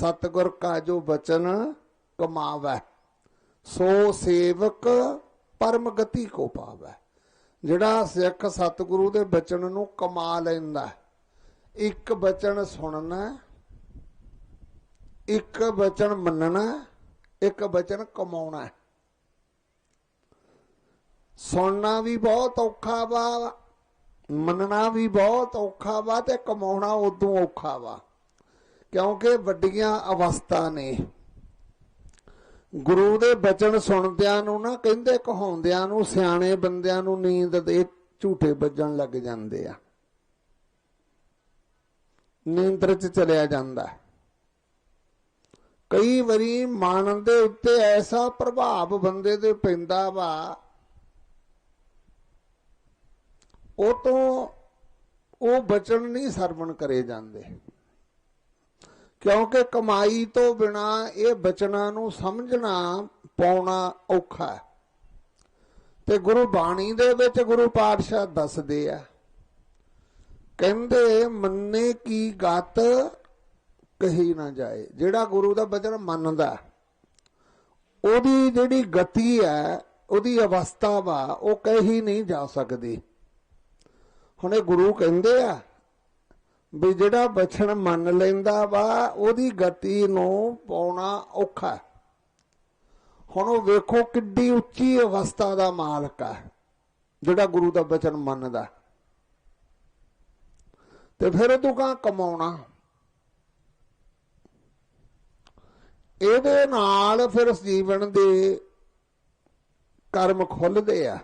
ਸਤਿਗੁਰ ਕਾ ਜੋ ਬਚਨ ਕਮਾਵੈ ਸੋ ਸੇਵਕ ਪਰਮ ਗਤੀ ਕੋ ਪਾਵੈ। ਜਿਹੜਾ ਸਿੱਖ ਸਤਿਗੁਰੂ ਦੇ ਬਚਨ ਨੂੰ ਕਮਾ ਲੈਂਦਾ ਇੱਕ ਬਚਨ ਸੁਣਨਾ ਇੱਕ ਬਚਨ ਮੰਨਣਾ ਹੈ, ਇੱਕ ਬਚਨ ਕਮਾਉਣਾ ਸੁਣਨਾ ਵੀ ਬਹੁਤ ਔਖਾ ਵਾ ਮੰਨਣਾ ਵੀ ਬਹੁਤ ਔਖਾ ਵਾ ਤੇ ਕਮਾਉਣਾ ਉਦੋਂ ਔਖਾ ਵਾ। ਕਿਉਂਕਿ ਵੱਡੀਆਂ ਅਵਸਥਾ ਨੇ। ਗੁਰੂ ਦੇ ਬਚਨ ਸੁਣਦਿਆਂ ਨੂੰ ਨਾ ਕਹਿੰਦੇ, ਕਹਾਉਂਦਿਆਂ ਨੂੰ, ਸਿਆਣੇ ਬੰਦਿਆਂ ਨੂੰ ਨੀਂਦ ਦੇ ਝੂਠੇ ਵੱਜਣ ਲੱਗ ਜਾਂਦੇ ਆ। ਨੀਂਦਰ ਚ ਚਲਿਆ ਜਾਂਦਾ ਕਈ ਵਾਰੀ ਮਨ ਦੇ ਉੱਤੇ ਐਸਾ ਪ੍ਰਭਾਵ ਬੰਦੇ ਤੇ ਪੈਂਦਾ ਵਾ, ਉਹ ਤੋਂ ਉਹ ਬਚਨ ਨਹੀਂ ਸਰਵਣ ਕਰੇ ਜਾਂਦੇ। ਕਿਉਂਕਿ ਕਮਾਈ ਤੋਂ ਬਿਨਾ ਇਹ ਬਚਨਾਂ ਨੂੰ ਸਮਝਣਾ ਪਾਉਣਾ ਔਖਾ ਹੈ। ਤੇ ਗੁਰੂ ਬਾਣੀ ਦੇ ਵਿੱਚ ਗੁਰੂ ਪਾਤਸ਼ਾਹ ਦੱਸਦੇ ਆ, ਕਹਿੰਦੇ, ਮੰਨੇ ਕੀ ਗਤ ਕਹੀ ਨਾ ਜਾਏ। ਜਿਹੜਾ ਗੁਰੂ ਦਾ ਬਚਨ ਮੰਨਦਾ, ਉਹਦੀ ਜਿਹੜੀ ਗਤੀ ਹੈ, ਉਹਦੀ ਅਵਸਥਾ ਵਾ, ਉਹ ਕਹੀ ਨਹੀਂ ਜਾ ਸਕਦੀ। ਹੁਣ ਇਹ ਗੁਰੂ ਕਹਿੰਦੇ ਆ ਵੀ ਜਿਹੜਾ ਬਚਨ ਮੰਨ ਲੈਂਦਾ ਵਾ, ਉਹਦੀ ਗਤੀ ਨੂੰ ਪਾਉਣਾ ਔਖਾ ਹੁਣ ਉਹ ਵੇਖੋ ਕਿੱਡੀ ਉੱਚੀ ਅਵਸਥਾ ਦਾ ਮਾਲਕ ਹੈ, ਜਿਹੜਾ ਗੁਰੂ ਦਾ ਬਚਨ ਮੰਨਦਾ ਤੇ ਫਿਰ ਤੂੰ ਕਾ ਕਮਾਉਣਾ? ਇਹਦੇ ਨਾਲ ਫਿਰ ਜੀਵਨ ਦੇ ਕਰਮ ਖੁੱਲਦੇ ਆ।